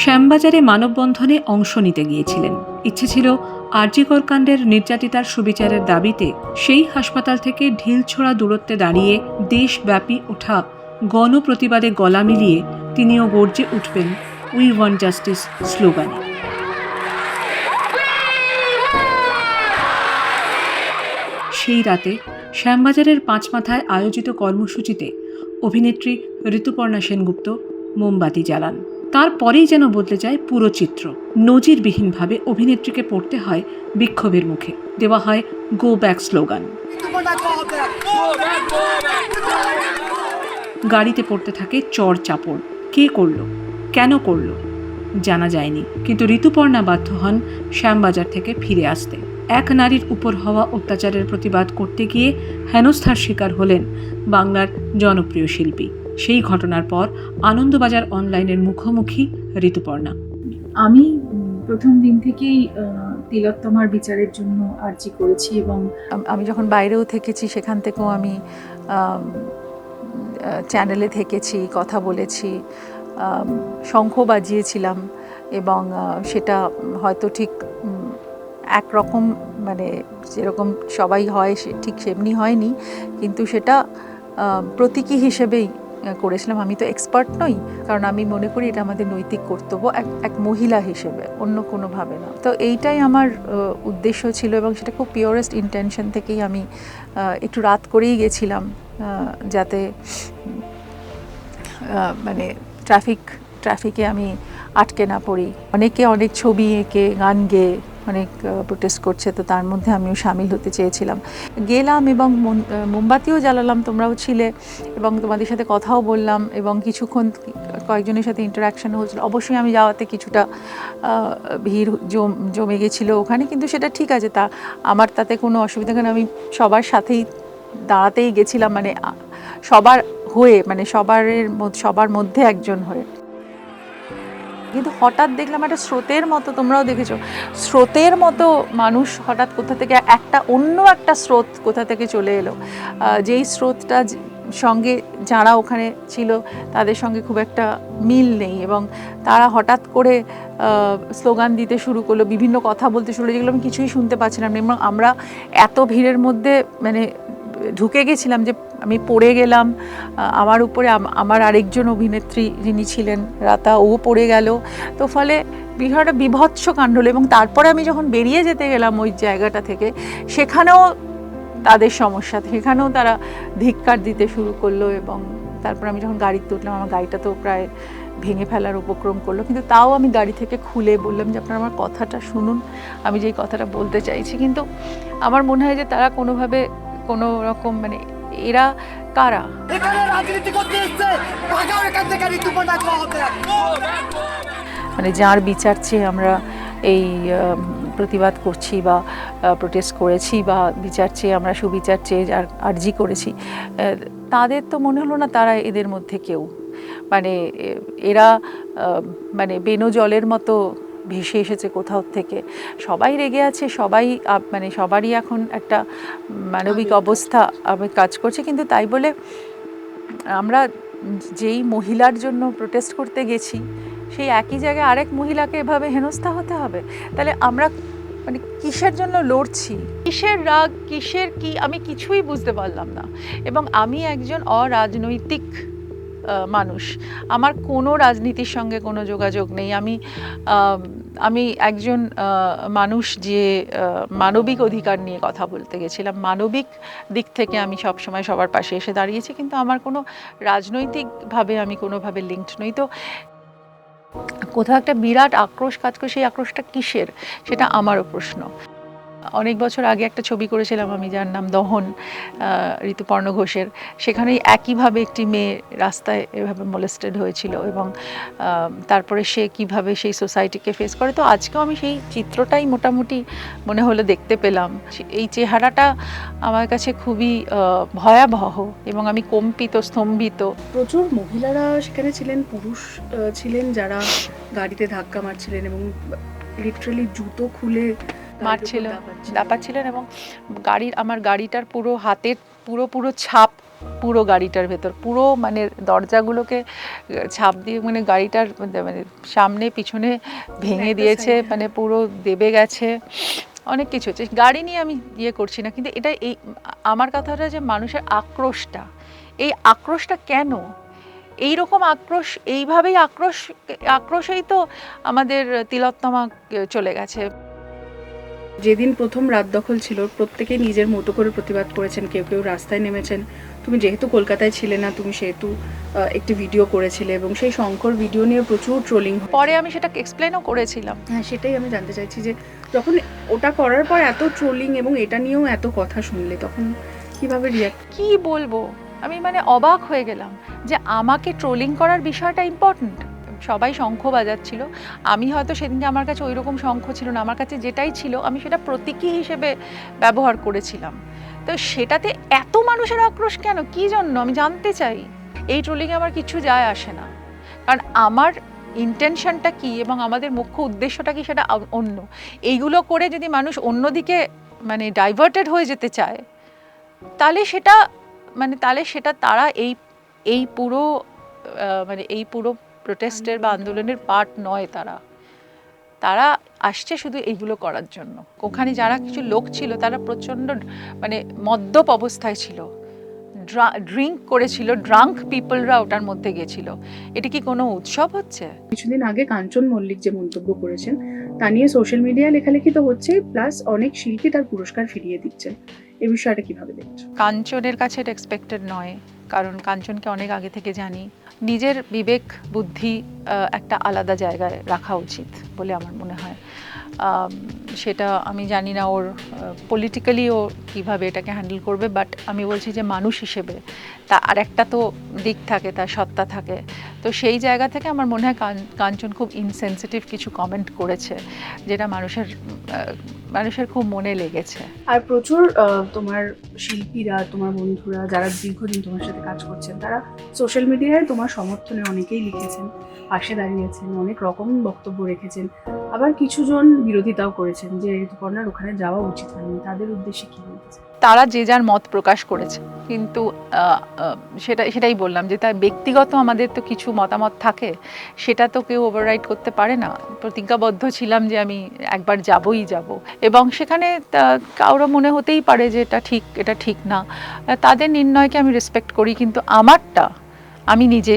শ্যামবাজারে মানববন্ধনে অংশ নিতে গিয়েছিলেন। ইচ্ছে ছিল আরজিকর কাণ্ডের নির্যাতিতার সুবিচারের দাবিতে সেই হাসপাতাল থেকে ঢিলছোড়া দূরত্বে দাঁড়িয়ে দেশব্যাপী ওঠা গণপ্রতিবাদে গলা মিলিয়ে তিনিও গর্জে উঠবেন উই ওয়ান্ট জাস্টিস স্লোগানে। সেই রাতে শ্যামবাজারের পাঁচমাথায় আয়োজিত কর্মসূচিতে অভিনেত্রী ঋতুপর্ণা সেনগুপ্ত, মোমবাতি জ্বালান। তারপরেই যেন বদলে যায় পুরো চিত্র। নজিরবিহীনভাবে অভিনেত্রীকে পড়তে হয় বিক্ষোভের মুখে। দেওয়া হয় গো ব্যাক স্লোগান। গাড়িতে পড়তে থাকে চর চাপড়। কে করল? কেন করল? জানা যায়নি। কিন্তু ঋতুপর্ণা বাধ্য হন শ্যামবাজার থেকে ফিরে আসতে। এক নারীর উপর হওয়া অত্যাচারের প্রতিবাদ করতে গিয়ে হেনস্থার শিকার হলেন বাংলার জনপ্রিয় শিল্পী। সেই ঘটনার পর আনন্দবাজার অনলাইনের মুখোমুখি ঋতুপর্ণা। আমি প্রথম দিন থেকেই তিলোত্তমার বিচারের জন্য আর্জি করেছি এবং আমি যখন বাইরেও থেকেছি সেখান থেকেও আমি চ্যানেলে থেকেছি কথা বলেছি শঙ্খ বাজিয়েছিলাম এবং সেটা হয়তো ঠিক একরকম মানে যেরকম সবাই হয় সে ঠিক সেমনি হয়নি কিন্তু সেটা প্রতীকী হিসেবেই করেছিলাম, আমি তো এক্সপার্ট নই, কারণ আমি মনে করি এটা আমাদের নৈতিক কর্তব্য, এক এক মহিলা হিসেবে, অন্য কোনোভাবে না। তো এইটাই আমার উদ্দেশ্য ছিল এবং সেটা খুব পিওরেস্ট ইন্টেনশন থেকেই আমি একটু রাত করেই গেছিলাম যাতে মানে ট্রাফিক ট্রাফিকে আমি আটকে না পড়ি। অনেকে অনেক ছবি এঁকে, গান গেয়ে অনেক প্রোটেস্ট করছে, তো তার মধ্যে আমিও সামিল হতে চেয়েছিলাম। গেলাম এবং মোমবাতিও জ্বালালাম, তোমরাও ছিলে এবং তোমাদের সাথে কথাও বললাম এবং কিছুক্ষণ কয়েকজনের সাথে ইন্টারাকশন হয়েছিল। অবশ্যই আমি যাওয়াতে কিছুটা ভিড় জম- জমে গেছিল ওখানে, কিন্তু সেটা ঠিক আছে, তা আমার তাতে কোনো অসুবিধা কারণ আমি সবার সাথেই দাঁড়াতেই গেছিলাম মানে সবার হয়ে মানে সবার সবার মধ্যে একজন হয়ে। কিন্তু হঠাৎ দেখলাম একটা স্রোতের মতো তোমরাও দেখেছ। স্রোতের মতো মানুষ হঠাৎ কোথা থেকে একটা অন্য একটা স্রোত কোথা থেকে চলে এলো। যেই স্রোতটা সঙ্গে যারা ওখানে ছিল তাদের সঙ্গে খুব একটা মিল নেই এবং তারা হঠাৎ করে স্লোগান দিতে শুরু করল, বিভিন্ন কথা বলতে শুরু যেগুলো আমি কিছুই শুনতে পাচ্ছিলাম না। এবং আমরা এত ভিড়ের মধ্যে মানে ঢুকে গেছিলাম যে আমি পড়ে গেলাম আমার উপরে আমার আরেকজন অভিনেত্রী যিনি ছিলেন, রাতা, ও পড়ে গেল। তো ফলে বিষয়টা বিভৎস কাণ্ড হলো এবং তারপরে আমি যখন বেরিয়ে যেতে গেলাম ওই জায়গাটা থেকে, সেখানেও তাদের সমস্যা, সেখানেও তারা ধিক্কার দিতে শুরু করল এবং তারপর আমি যখন গাড়িতে উঠলাম, আমার গাড়িটা তো প্রায় ভেঙে ফেলার উপক্রম করল, কিন্তু তাও আমি গাড়ি থেকে খুলে বললাম যে, আপনারা আমার কথাটা শুনুন, আমি যেই কথাটা বলতে চাইছি। কিন্তু আমার মনে হয় যে তারা কোনোভাবে কোনো রকম মানে এরা কারা? এখানে রাজনীতি করতে এসছে। ভাগাও এখান থেকে ঋতুপর্ণা মহোদয় মানে যার বিচার চেয়ে আমরা এই প্রতিবাদ করছি বা প্রোটেস্ট করেছি বা বিচার চেয়ে আমরা সুবিচার চেয়ে আর আর্জি করেছি তাদের তো মনে হলো না তারা এদের মধ্যে কেউ। মানে এরা মানে বেনো জলের মতো ভেসে এসেছে কোথাও থেকে। সবাই রেগে আছে সবাই মানে সবারই এখন একটা মানবিক অবস্থা আবে কাজ করছে। কিন্তু তাই বলে আমরা যেই মহিলার জন্য প্রোটেস্ট করতে গেছি সেই একই জায়গায় আরেক মহিলাকে এভাবে হেনস্থা হতে হবে? তাহলে আমরা মানে কিসের জন্য লড়ছি? কিসের রাগ কিসের কি আমি কিছুই বুঝতে পারলাম না। এবং আমি একজন অরাজনৈতিক মানুষ। আমার কোনো রাজনীতির সঙ্গে কোনো যোগাযোগ নেই। আমি আমি একজন মানুষ যে মানবিক অধিকার নিয়ে কথা বলতে গেছিলাম। মানবিক দিক থেকে আমি সবসময় সবার পাশে এসে দাঁড়িয়েছি, কিন্তু আমার কোনো রাজনৈতিকভাবে আমি কোনোভাবে লিঙ্কড নই। তো কোথাও একটা বিরাট আক্রোশ কাজ করে, সেই আক্রোশটা কিসের? সেটা আমারও প্রশ্ন। অনেক বছর আগে একটা ছবি করেছিলাম আমি, যার নাম দহন ঋতুপর্ণ ঘোষের। সেখানেই একইভাবে একটি মেয়ে রাস্তায় এভাবে মোলেস্টেড হয়েছিল এবং তারপরে সে কীভাবে সেই সোসাইটিকে ফেস করে। তো আজকেও আমি সেই চিত্রটাই মোটামুটি মনে হলো দেখতে পেলাম। এই চেহারাটা আমার কাছে খুবই ভয়াবহ এবং আমি কম্পিত, স্তম্ভিত। প্রচুর মহিলারা সেখানে ছিলেন, পুরুষ ছিলেন যারা গাড়িতে ধাক্কা মারছিলেন এবং লিটারালি জুতো খুলে মারছিল দাপাচ্ছিলেন। এবং গাড়ির আমার গাড়িটার পুরো হাতের পুরো পুরো ছাপ পুরো গাড়িটার ভেতর পুরো মানে দরজাগুলোকে ছাপ দিয়ে মানে গাড়িটার মানে সামনে পিছনে ভেঙে দিয়েছে মানে পুরো দেবে গেছে অনেক কিছু হচ্ছে। গাড়ি নিয়ে আমি ইয়ে করছি না কিন্তু এটা এই আমার কথাটা যে মানুষের আক্রোশটা এই আক্রোশটা কেন? এই রকম আক্রোশ এইভাবেই আক্রোশ আক্রোশেই তো আমাদের তিলোত্তমা চলে গেছে। যেদিন প্রথম রাত দখল ছিল প্রত্যেকে নিজের মতো করে প্রতিবাদ করেছেন কেউ কেউ রাস্তায় নেমেছেন। তুমি যেহেতু কলকাতায় ছিলে না তুমি সেহেতু একটি ভিডিও করেছিলে এবং সেই শঙ্কর ভিডিও নিয়ে প্রচুর ট্রোলিং পরে আমি সেটা এক্সপ্লেনও করেছিলাম। হ্যাঁ সেটাই আমি জানতে চাইছি যে যখন ওটা করার পর এত ট্রোলিং এবং এটা নিয়েও এত কথা শুনলে তখন কীভাবে রিয়াক্ট কি বলব? আমি মানে অবাক হয়ে গেলাম যে আমাকে ট্রোলিং করার বিষয়টা ইম্পর্ট্যান্ট সবাই শঙ্খ বাজাচ্ছিল। আমি হয়তো সেদিনকে আমার কাছে ওই রকম শঙ্খ ছিল না। আমার কাছে যেটাই ছিল, আমি সেটা প্রতীকী হিসেবে ব্যবহার করেছিলাম। তো সেটাতে এত মানুষের আক্রোশ কেন? কি জন্য? আমি জানতে চাই। এই ট্রোলিংয়ে আমার কিছু যায় আসে না। কারণ আমার ইন্টেনশনটা কি এবং আমাদের মুখ্য উদ্দেশ্যটা কি সেটা অন্য। এইগুলো করে যদি মানুষ অন্যদিকে মানে ডাইভার্টেড হয়ে যেতে চায়, তাহলে সেটা মানে তাহলে সেটা তারা এই এই পুরো মানে এই পুরো প্রোটেস্টের বা আন্দোলনের পার্ট নয় তারা। তারা আসছে শুধু এইগুলো করার জন্য। ওখানে যারা কিছু লোক ছিল তারা প্রচণ্ড মানে মদ্যপ অবস্থায় ছিল। ড্রিঙ্ক করেছিল ড্রাঙ্ক পিপলরা ওটার মধ্যে গেছিল। এটা কি কোনো উৎসব হচ্ছে? কিছুদিন আগে কাঞ্চন মল্লিক যে মন্তব্য করেছেন তা নিয়ে সোশ্যাল মিডিয়ায় লেখালেখি তো হচ্ছেই প্লাস অনেক শিল্পী তার পুরস্কার ফিরিয়ে দিচ্ছেন। এই বিষয়টা কীভাবে দেখছ? কাঞ্চনের কাছে এটা এক্সপেক্টেড নয় কারণ কাঞ্চনকে অনেক আগে থেকে জানি। নিজের বিবেক বুদ্ধি একটা আলাদা জায়গায় রাখা উচিত বলে আমার মনে হয়। সেটা আমি জানি না ওর পলিটিক্যালি ও কীভাবে এটাকে হ্যান্ডেল করবে বাট আমি বলছি যে মানুষ হিসেবে, তা আর একটা তো দিক থাকে, তার সত্তা থাকে। তো সেই জায়গা থেকে আমার মনে হয় কাঞ্চন খুব ইনসেন্সিটিভ কিছু কমেন্ট করেছে, যেটা মানুষের মানুষের খুব মনে লেগেছে। আর প্রচুর তোমার শিল্পীরা, তোমার বন্ধুরা, যারা দীর্ঘদিন তোমার সাথে কাজ করছেন, তারা সোশ্যাল মিডিয়ায় তোমার সমর্থনে অনেকেই লিখেছেন। পাশে দাঁড়িয়েছেন, অনেক রকম বক্তব্য রেখেছেন। আবার কিছুজন বিরোধিতাও করেছেন যে, ঋতুপর্ণার ওখানে যাওয়া উচিত হয়নি। তাদের উদ্দেশ্যে কি বলতে তারা যে যার মত প্রকাশ করেছে। কিন্তু সেটা, সেটাই বললাম যে, তার ব্যক্তিগত আমাদের তো কিছু মতামত থাকে। সেটা তো কেউ ওভাররাইড করতে পারে না। প্রতিজ্ঞাবদ্ধ ছিলাম যে, আমি একবার যাবই যাব। এবং সেখানে কারও মনে হতেই পারে যে, এটা ঠিক এটা ঠিক না। তাদের নির্ণয়কে আমি রেসপেক্ট করি, কিন্তু আমারটা আমি নিজে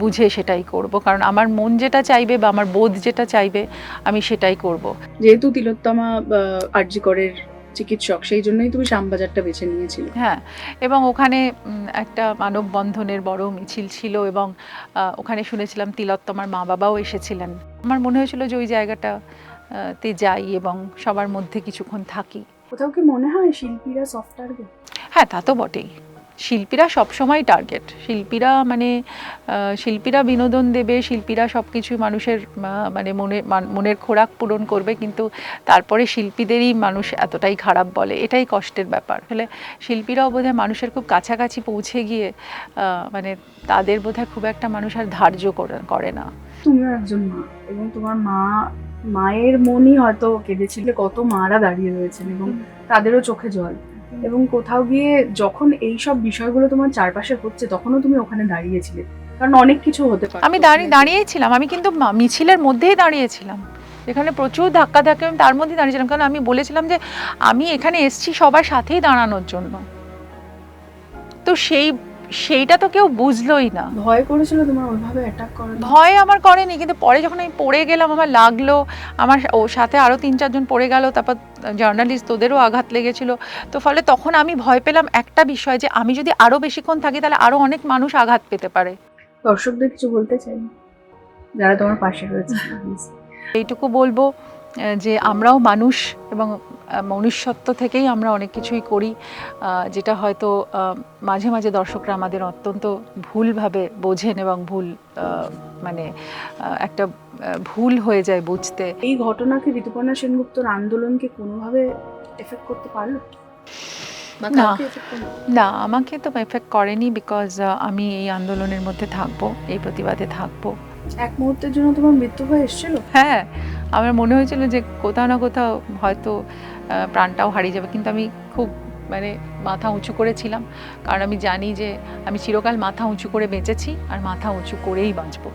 বুঝে সেটাই করব। কারণ আমার মন যেটা চাইবে বা আমার বোধ যেটা চাইবে আমি সেটাই করব। যেহেতু তিলোত্তমা আরজিকরের চিকিৎসক সেই জন্যই তুমি শ্যামবাজারটা বেছে নিয়েছিলে। হ্যাঁ এবং ওখানে একটা মানববন্ধনের বড় মিছিল ছিল এবং ওখানে শুনেছিলাম তিলোত্তমার মা বাবাও এসেছিলেন। আমার মনে হয়েছিল যে ওই জায়গাটা তে যাই এবং সবার মধ্যে কিছুক্ষণ থাকি। কোথাও কি মনে হয় শিল্পীরা সফট টার্গেট হ্যাঁ তা তো বটেই। শিল্পীরা সবসময় টার্গেট শিল্পীরা মানে শিল্পীরা বিনোদন দেবে শিল্পীরা সব কিছু মানুষের মানে মনে মনের খোরাক পূরণ করবে কিন্তু তারপরে শিল্পীদেরই মানুষ এতটাই খারাপ বলে এটাই কষ্টের ব্যাপার। ফলে শিল্পীরাও বোধহয় মানুষের খুব কাছাকাছি পৌঁছে গিয়ে আহ, মানে তাদের বোধহয় খুব একটা মানুষ আর ধার্য করে- করে না। তুমিও একজন মা এবং তোমার মা মায়ের মনই হয়তো কেঁদেছিল কত মারা দাঁড়িয়ে রয়েছেন এবং তাদেরও চোখে জল। এবং কোথাও গিয়ে যখন এই সব বিষয়গুলো তোমার চারপাশে হচ্ছে তখনও তুমি ওখানে দাঁড়িয়েছিলে। কারণ অনেক কিছু হতে পারে। আমি দাঁড়িয়ে দাঁড়িয়েছিলাম। আমি কিন্তু মা- মিছিলের মধ্যেই দাঁড়িয়েছিলাম। এখানে প্রচুর ধাক্কা ধাক্কা আমি তার মধ্যেই দাঁড়িয়েছিলাম। কারণ আমি বলেছিলাম যে আমি এখানে এসছি সবার সাথেই দাঁড়ানোর জন্য। তো সেই সেইটা তো কেউ বুঝলোই না। ভয় করেছিল তোমার ওইভাবে অ্যাটাক করার ভয় আমার করেনি কিন্তু পরে যখন আমি পড়ে গেলাম আমার লাগল আমার ওর সাথে আরও তিন চারজন পড়ে গেল তারপর জার্নালিস্ট ওদেরও আঘাত লেগেছিল। তো ফলে তখন আমি ভয় পেলাম একটা বিষয় যে আমি যদি আরও বেশিক্ষণ থাকি তাহলে আরও অনেক মানুষ আঘাত পেতে পারে। দর্শকদের কিছু বলতে চাই? যারা তোমার পাশে রয়েছে এইটুকু বলব যে আমরাও মানুষ এবং মনুষ্যত্ব থেকেই আমরা অনেক কিছুই করি যেটা হয়তো মাঝে মাঝে দর্শকরা আমাদের অত্যন্ত ভুলভাবে বোঝেন এবং ভুল মানে একটা ভুল হয়ে যায় বুঝতে। এই ঘটনাকে ঋতুপর্ণা সেনগুপ্তর আন্দোলনকে কোনোভাবে এফেক্ট করতে পারল? না। না আমাকে তো এফেক্ট করেনি বিকজ আমি এই আন্দোলনের মধ্যে থাকব এই প্রতিবাদে থাকব। এক মুহূর্তের জন্য তোমার মৃত্যু হয়ে এসেছিল? হ্যাঁ আমার মনে হয়েছিল যে কোথাও না কোথাও হয়তো প্রাণটাও হারিয়ে যাবে। কিন্তু আমি খুব মানে মাথা উঁচু করেছিলাম। কারণ আমি জানি যে আমি চিরকাল মাথা উঁচু করে বেঁচেছি আর মাথা উঁচু করেই বাঁচবো।